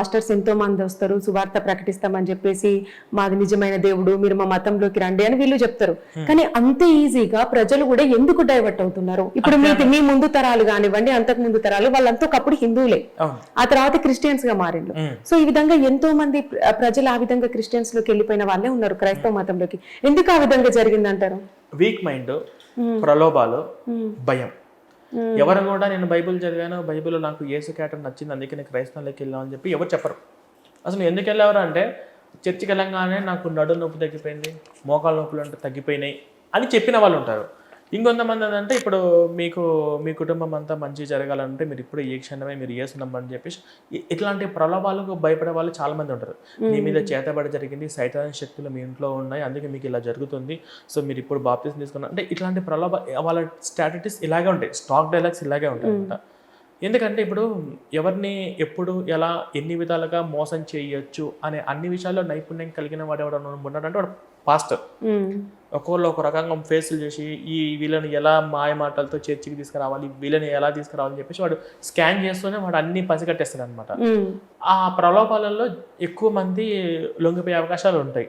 Pastors ఎంతో మంది వస్తారు సువార్త ప్రకటిస్తామని చెప్పేసి మాది నిజమైన దేవుడు మీరు మా మతంలోకి రండి అని వీళ్ళు చెప్తారు. కానీ అంతే ఈజీగా ప్రజలు కూడా ఎందుకు డైవర్ట్ అవుతున్నారు? ఇప్పుడు మీ మీ ముందు తరాలు కానివ్వండి అంతకు ముందు తరాలు వాళ్ళంతా ఒకప్పుడు హిందువులే. ఆ తర్వాత క్రిస్టియన్స్గా మారిండ్రు. సో ఈ విధంగా ఎంతో మంది ప్ర- ప్రజలు ఆ విధంగా క్రిస్టియన్స్లోకి వెళ్ళిపోయిన వాళ్ళే ఉన్నారు క్రైస్తవ మతంలోకి. ఎందుకు ఆ విధంగా జరిగిందంటారు? వీక్ మైండ్ ప్రలోభాలు భయం. ఎవరు కూడా నేను బైబిల్ చదివాను బైబిల్ నాకు ఏసు కేటం నచ్చింది అందుకే నేను క్రైస్తవంలోకి వెళ్ళాను అని చెప్పి ఎవరు చెప్పరు. అసలు ఎందుకు వెళ్ళేవారు అంటే చర్చికి వెళ్ళంగానే నాకు నడు నొప్పి తగ్గిపోయింది మోకాల నొప్పులు అంటే తగ్గిపోయినాయి అని చెప్పిన వాళ్ళు ఉంటారు. ఇంకొంతమంది ఏంటంటే ఇప్పుడు మీకు మీ కుటుంబం అంతా మంచి జరగాలంటే మీరు ఇప్పుడు ఏ క్షణమే మీరు ఏసునమ్మని చెప్పేసి ఇ- ఇట్లాంటి ప్రలోభాలకు భయపడే వాళ్ళు చాలా మంది ఉంటారు. మీ మీద చేతబడి జరిగింది సైతాన్ శక్తులు మీ ఇంట్లో ఉన్నాయి అందుకే మీకు ఇలా జరుగుతుంది. సో మీరు ఇప్పుడు బాప్తిజం తీసుకున్నారు అంటే ఇట్లాంటి ప్రలోభ వాళ్ళ స్ట్రాటజీస్ ఇలాగే ఉంటాయి. స్టాక్ డైలాగ్స్ ఇలాగే ఉంటాయి అనమాట ఎందుకంటే ఇప్పుడు ఎవరిని ఎప్పుడు ఎలా ఎన్ని విధాలుగా మోసం చేయొచ్చు అనే అన్ని విషయాల్లో నైపుణ్యం కలిగిన వాడు ఎవడన్నా ఉన్నాడంటే వాడు పాస్టర్. ఒక్కొక్కరు ఒక రకంగా ఫేసులు చేసి ఈ వీళ్ళని ఎలా మాయ మాటలతో చర్చికి తీసుకురావాలి వీళ్ళని ఎలా తీసుకురావాలని చెప్పేసి వాడు స్కాన్ చేస్తూనే వాడు అన్ని పసిగట్టేస్తాడు అనమాట. ఆ ప్రలోభాలలో ఎక్కువ మంది లొంగిపోయే అవకాశాలు ఉంటాయి